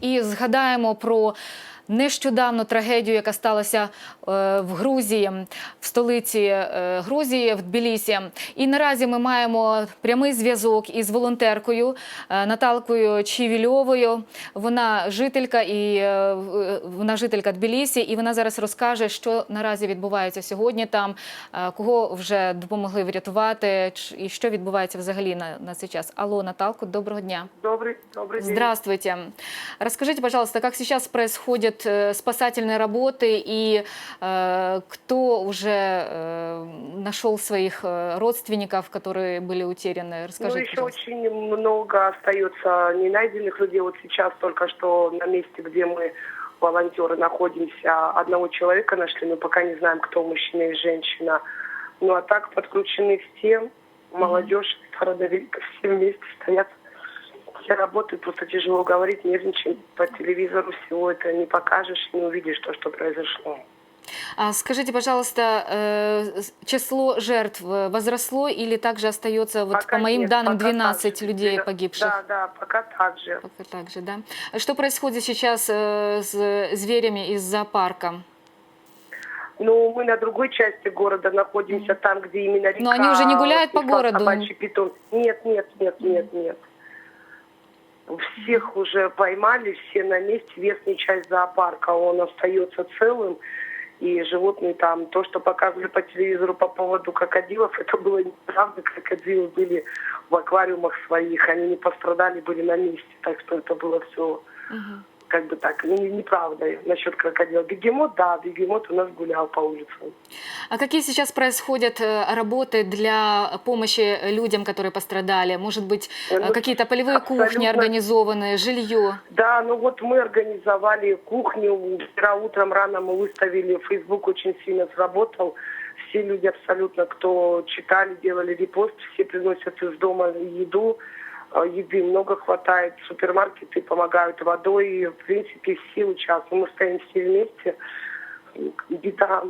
і згадаємо про нещодавну трагедію, яка сталася е, в Грузії, в столиці е, Грузії, в Тбілісі. І наразі ми маємо прямий зв'язок із волонтеркою е, Наталкою Чівільовою. Вона жителька і вона жителька Тбілісі, і вона зараз розкаже, що наразі відбувається сьогодні там, кого вже допомогли врятувати, і що відбувається взагалі на, на цей час. Алло, Наталко, доброго дня. Добрый, добрый день. Здравствуйте. Расскажите, пожалуйста, как сейчас происходят э, спасательные работы и э, кто уже э, нашел своих э, родственников, которые были утеряны? Ну, Расскажите, еще пожалуйста. очень много остается не найденных людей. Вот сейчас только что на месте, где мы, волонтеры, находимся, одного человека нашли, но пока не знаем, кто мужчина и женщина. Ну, а так подключены все, молодежь, стародовик, все вместе стоят. Все работают, просто тяжело говорить, нервничаем. По телевизору всего это не покажешь, не увидишь то, что произошло. А скажите, пожалуйста, э, число жертв э, возросло или также остается, вот Пока по моим нет, данным, пока 12 так же. людей Да, погибших? Да, да, пока так же. Пока так же, да? Что происходит сейчас э, с зверями из зоопарка? Ну, мы на другой части города находимся, там, где именно река. Но они уже не гуляют по городу? собачий питон. Нет, нет, нет, нет, нет. Всех уже поймали, все на месте. Верхняя часть зоопарка, он остается целым. И животные там, то, что показывали по телевизору по поводу крокодилов, это было неправда. Крокодилы были в аквариумах своих, они не пострадали, были на месте. Так что это было все Мгм. Как бы так, ну, неправда насчет крокодила. Бегемот, да, бегемот у нас гулял по улицам. А какие сейчас происходят э, работы для помощи людям, которые пострадали? Может быть, э, Ну, какие-то полевые кухни абсолютно. организованы, жилье? Да, ну вот мы организовали кухню. Вчера утром рано мы выставили, Facebook очень сильно сработал. Все люди абсолютно, кто читали, делали репост, все приносят из дома еду. Э, Еды много хватает, супермаркеты помогают водой. И, в принципе, все участвуют. Мы стоим все вместе. Беда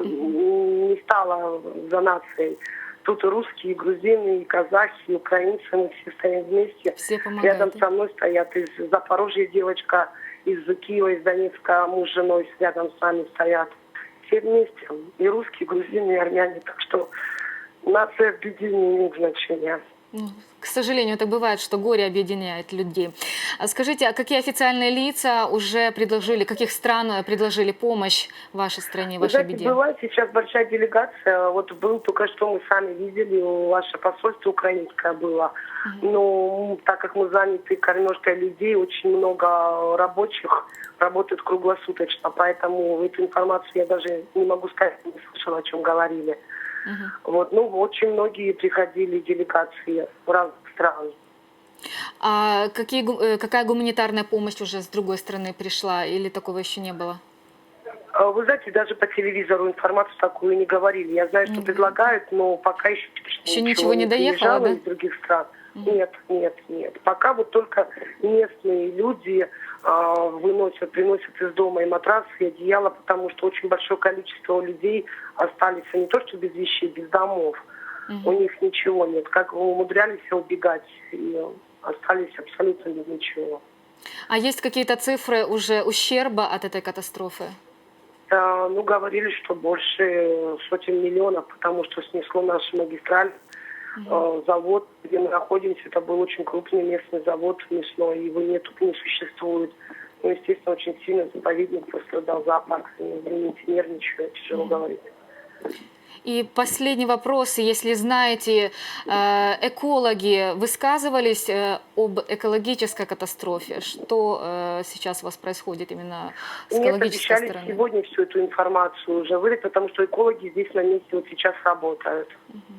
не стала за нацией. Тут и русские, и грузины, и казахи, и украинцы, мы все стоим вместе. Все Рядом помогают. со мной стоят из Запорожья девочка, из Киева, из Донецка, муж с женой рядом с нами стоят. Все вместе. И русские, и грузины, и армяне. Так что нация в беде не имеет значения. Ну, К сожалению, так бывает, что горе объединяет людей. А Скажите, а какие официальные лица уже предложили, каких стран предложили помощь вашей стране, вашей знаете, беде? была сейчас большая делегация. Вот был только что мы сами видели, ваше посольство украинское было. Но так как мы заняты кормежкой людей, очень много рабочих работают круглосуточно. Поэтому эту информацию я даже не могу сказать, не слышала, о чем говорили. Мгм. Вот, ну, очень многие приходили делегации разных стран. А какие, э, какая гуманитарная помощь уже с другой стороны пришла или такого еще не было? А Вы знаете, даже по телевизору информацию такую не говорили. Я знаю, что Мгм. предлагают, но пока еще, Еще ничего не доехало, да? из других стран. Мгм. Нет, нет, нет. Пока вот только местные люди а, выносят, приносят из дома и матрасы, и одеяло, потому что очень большое количество людей остались не то что без вещей, без домов. Мгм. У них ничего нет. Как умудрялись убегать и остались абсолютно без ничего. А есть какие-то цифры уже ущерба от этой катастрофы? Да, ну, говорили, что больше сотен миллионов, потому что снесло нашу магистраль. Э, Завод, где мы находимся, это был очень крупный местный завод мясной, его нет, тут не существует. Ну, естественно, очень сильно заповедник пострадал, зоопарк. Извините, нервничаю, тяжело говорить. И последний вопрос, если знаете, э, экологи высказывались э, об экологической катастрофе. Что э, сейчас у вас происходит именно с экологической обещали стороны? сегодня всю эту информацию уже выдать, потому что экологи здесь на месте вот сейчас работают.